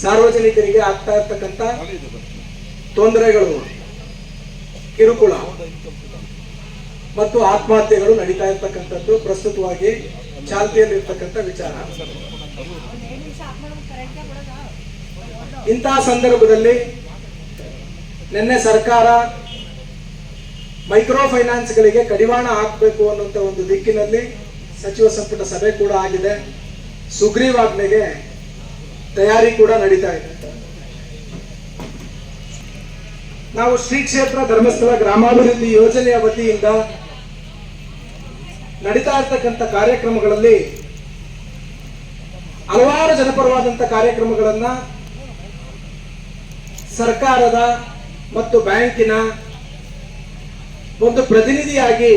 ಸಾರ್ವಜನಿಕರಿಗೆ ಆಗ್ತಾ ಇರ್ತಕ್ಕಂಥ ತೊಂದರೆಗಳು ಕಿರುಕುಳ. ಮತ್ತು ಆತ್ಮಹತ್ಯೆಗಳು ನಡೀತಾ ಇರ್ತಕ್ಕಂಥದ್ದು ಪ್ರಸ್ತುತವಾಗಿ ಚಾಲ್ತಿಯಲ್ಲಿರ್ತಕ್ಕಂಥ ವಿಚಾರ. ಇಂತಹ ಸಂದರ್ಭದಲ್ಲಿ ನಿನ್ನೆ ಸರ್ಕಾರ ಮೈಕ್ರೋ ಫೈನಾನ್ಸ್ಗಳಿಗೆ ಕಡಿವಾಣ ಹಾಕಬೇಕು ಅನ್ನುವಂಥ ಒಂದು ದಿಕ್ಕಿನಲ್ಲಿ ಸಚಿವ ಸಂಪುಟ ಸಭೆ ಕೂಡ ಆಗಿದೆ. ಸುಗ್ರೀವಾಜ್ಞೆಗೆ ತಯಾರಿ ಕೂಡ ನಡೀತಾ ಇದೆ ನಾವು ಶ್ರೀ ಕ್ಷೇತ್ರ ಧರ್ಮಸ್ಥಳ ಗ್ರಾಮಾಭಿವೃದ್ಧಿ ಯೋಜನೆಯ ವತಿಯಿಂದ ನಡೀತಾ ಇರ್ತಕ್ಕಂಥ ಕಾರ್ಯಕ್ರಮಗಳಲ್ಲಿ ಹಲವಾರು ಜನಪರವಾದಂಥ ಕಾರ್ಯಕ್ರಮಗಳನ್ನ ಸರ್ಕಾರದ ಮತ್ತು ಬ್ಯಾಂಕಿನ ಒಂದು ಪ್ರತಿನಿಧಿಯಾಗಿ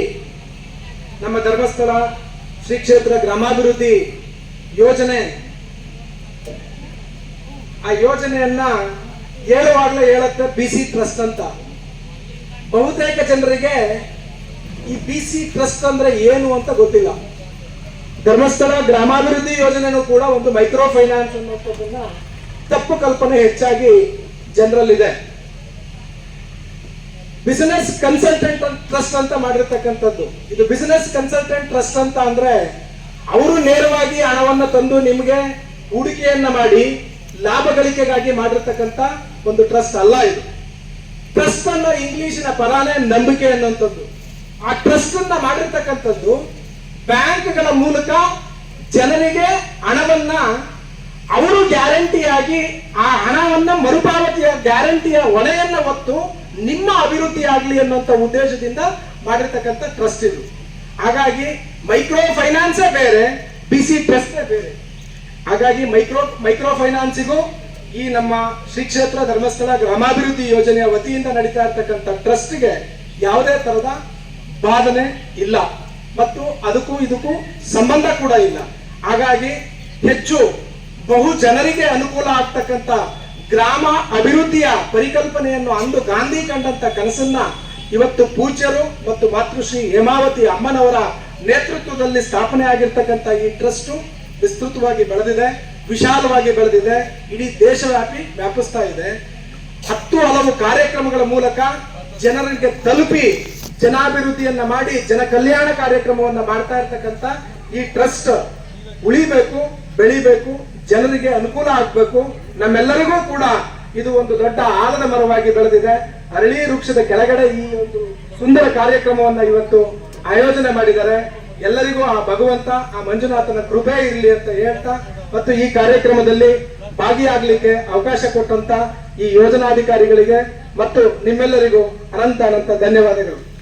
ನಮ್ಮ ಧರ್ಮಸ್ಥಳ ಶ್ರೀ ಕ್ಷೇತ್ರ ಗ್ರಾಮಾಭಿವೃದ್ಧಿ ಯೋಜನೆ ಆ ಯೋಜನೆಯನ್ನ ಹೇಳುವಾಗಲೇ ಹೇಳುತ್ತೆ ಬಿ ಸಿ ಟ್ರಸ್ಟ್ ಅಂತ. ಬಹುತೇಕ ಜನರಿಗೆ ಈ ಬಿ ಸಿ ಟ್ರಸ್ಟ್ ಅಂದ್ರೆ ಏನು ಅಂತ ಗೊತ್ತಿಲ್ಲ. ಧರ್ಮಸ್ಥಳ ಗ್ರಾಮಾಭಿವೃದ್ಧಿ ಯೋಜನೆನೂ ಕೂಡ ಒಂದು ಮೈಕ್ರೋ ಫೈನಾನ್ಸ್ ಅನ್ನುವಂಥದ್ದನ್ನ ತಪ್ಪು ಕಲ್ಪನೆ ಹೆಚ್ಚಾಗಿ ಜನರಲ್ಲಿದೆ. ಬಿಸಿನೆಸ್ ಕನ್ಸಲ್ಟೆಂಟ್ ಟ್ರಸ್ಟ್ ಅಂತ ಮಾಡಿರ್ತಕ್ಕಂಥದ್ದು. ಇದು ಬಿಸಿನೆಸ್ ಕನ್ಸಲ್ಟೆಂಟ್ ಟ್ರಸ್ಟ್ ಅಂತ ಅಂದ್ರೆ, ಅವರು ನೇರವಾಗಿ ಹಣವನ್ನು ತಂದು ನಿಮಗೆ ಹೂಡಿಕೆಯನ್ನ ಮಾಡಿ ಲಾಭ ಗಳಿಕೆಗಾಗಿ ಮಾಡಿರ್ತಕ್ಕಂಥ ಒಂದು ಟ್ರಸ್ಟ್ ಅಲ್ಲ ಇದು. ಟ್ರಸ್ಟ್ ಅನ್ನೋ ಇಂಗ್ಲಿಷಿನ ಪರಾನೇ ನಂಬಿಕೆ ಅನ್ನುವಂಥದ್ದು ಆ ಟ್ರಸ್ಟ್ ಅನ್ನ ಮಾಡಿರ್ತಕ್ಕಂಥದ್ದು ಬ್ಯಾಂಕ್ಗಳ ಮೂಲಕ ಜನರಿಗೆ ಹಣವನ್ನ ಅವರು ಗ್ಯಾರಂಟಿಯಾಗಿ ಆ ಹಣವನ್ನ ಮರುಪಾವತಿಯ ಗ್ಯಾರಂಟಿಯ ಹೊಣೆಯನ್ನ ಹೊತ್ತು ನಿಮ್ಮ ಅಭಿವೃದ್ಧಿ ಆಗಲಿ ಅನ್ನುವಂಥ ಉದ್ದೇಶದಿಂದ ಮಾಡಿರ್ತಕ್ಕಂಥ ಟ್ರಸ್ಟ್ ಇದು. ಹಾಗಾಗಿ ಮೈಕ್ರೋ ಫೈನಾನ್ಸೇ ಬೇರೆ, ಬಿಸಿ ಟ್ರಸ್ಟೇ ಬೇರೆ. ಹಾಗಾಗಿ ಮೈಕ್ರೋ ಮೈಕ್ರೋ ಫೈನಾನ್ಸಿಗೂ ಈ ನಮ್ಮ ಶ್ರೀ ಕ್ಷೇತ್ರ ಧರ್ಮಸ್ಥಳ ಗ್ರಾಮಾಭಿವೃದ್ಧಿ ಯೋಜನೆಯ ವತಿಯಿಂದ ನಡೀತಾ ಇರ್ತಕ್ಕಂಥ ಟ್ರಸ್ಟ್ಗೆ ಯಾವುದೇ ತರದ ಬಾಧನೆ ಇಲ್ಲ. ಮತ್ತು ಅದಕ್ಕೂ ಇದಕ್ಕೂ ಸಂಬಂಧ ಕೂಡ ಇಲ್ಲ. ಹಾಗಾಗಿ ಹೆಚ್ಚು ಬಹು ಜನರಿಗೆ ಅನುಕೂಲ ಆಗ್ತಕ್ಕಂಥ ಗ್ರಾಮ ಅಭಿವೃದ್ಧಿಯ ಪರಿಕಲ್ಪನೆಯನ್ನು ಅಂದು ಗಾಂಧಿ ಕಂಡಂತ ಕನಸನ್ನ ಇವತ್ತು ಪೂಜ್ಯರು ಮತ್ತು ಮಾತೃಶ್ರೀ ಹೇಮಾವತಿ ಅಮ್ಮನವರ ನೇತೃತ್ವದಲ್ಲಿ ಸ್ಥಾಪನೆ ಆಗಿರ್ತಕ್ಕಂಥ ಈ ಟ್ರಸ್ಟ್ ವಿಸ್ತೃತವಾಗಿ ಬೆಳೆದಿದೆ, ವಿಶಾಲವಾಗಿ ಬೆಳೆದಿದೆ. ಇಡೀ ದೇಶವ್ಯಾಪಿ ವ್ಯಾಪಿಸ್ತಾ ಇದೆ. ಹತ್ತು ಹಲವು ಕಾರ್ಯಕ್ರಮಗಳ ಮೂಲಕ ಜನರಿಗೆ ತಲುಪಿ ಜನಾಭಿವೃದ್ಧಿಯನ್ನ ಮಾಡಿ ಜನ ಕಲ್ಯಾಣ ಕಾರ್ಯಕ್ರಮವನ್ನ ಮಾಡ್ತಾ ಇರ್ತಕ್ಕಂಥ ಈ ಟ್ರಸ್ಟ್ ಉಳಿಬೇಕು, ಬೆಳಿಬೇಕು, ಜನರಿಗೆ ಅನುಕೂಲ ಆಗ್ಬೇಕು. ನಮ್ಮೆಲ್ಲರಿಗೂ ಕೂಡ ಇದು ಒಂದು ದೊಡ್ಡ ಆಲದ ಮರವಾಗಿ ಬೆಳೆದಿದೆ. ಅರಳಿ ವೃಕ್ಷದ ಕೆಳಗಡೆ ಈ ಒಂದು ಸುಂದರ ಕಾರ್ಯಕ್ರಮವನ್ನ ಇವತ್ತು ಆಯೋಜನೆ ಮಾಡಿದ್ದಾರೆ. ಎಲ್ಲರಿಗೂ ಆ ಭಗವಂತ, ಆ ಮಂಜುನಾಥನ ಕೃಪೆ ಇರಲಿ ಅಂತ ಹೇಳ್ತಾ ಮತ್ತು ಈ ಕಾರ್ಯಕ್ರಮದಲ್ಲಿ ಭಾಗಿಯಾಗಲಿಕ್ಕೆ ಅವಕಾಶ ಕೊಟ್ಟಂತ ಈ ಯೋಜನಾಧಿಕಾರಿಗಳಿಗೆ ಮತ್ತು ನಿಮ್ಮೆಲ್ಲರಿಗೂ ಅನಂತ ಅನಂತ ಧನ್ಯವಾದಗಳು.